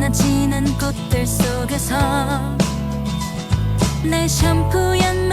지나치는 꽃들 속에서 내 샴푸 연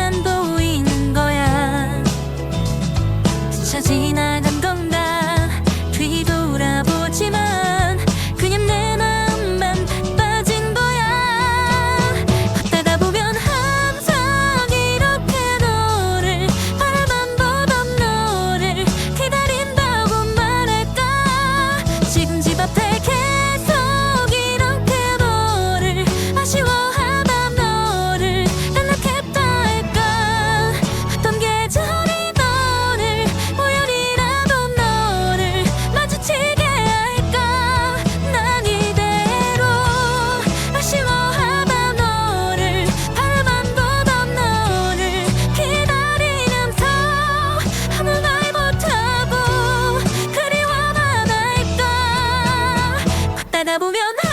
살다 보면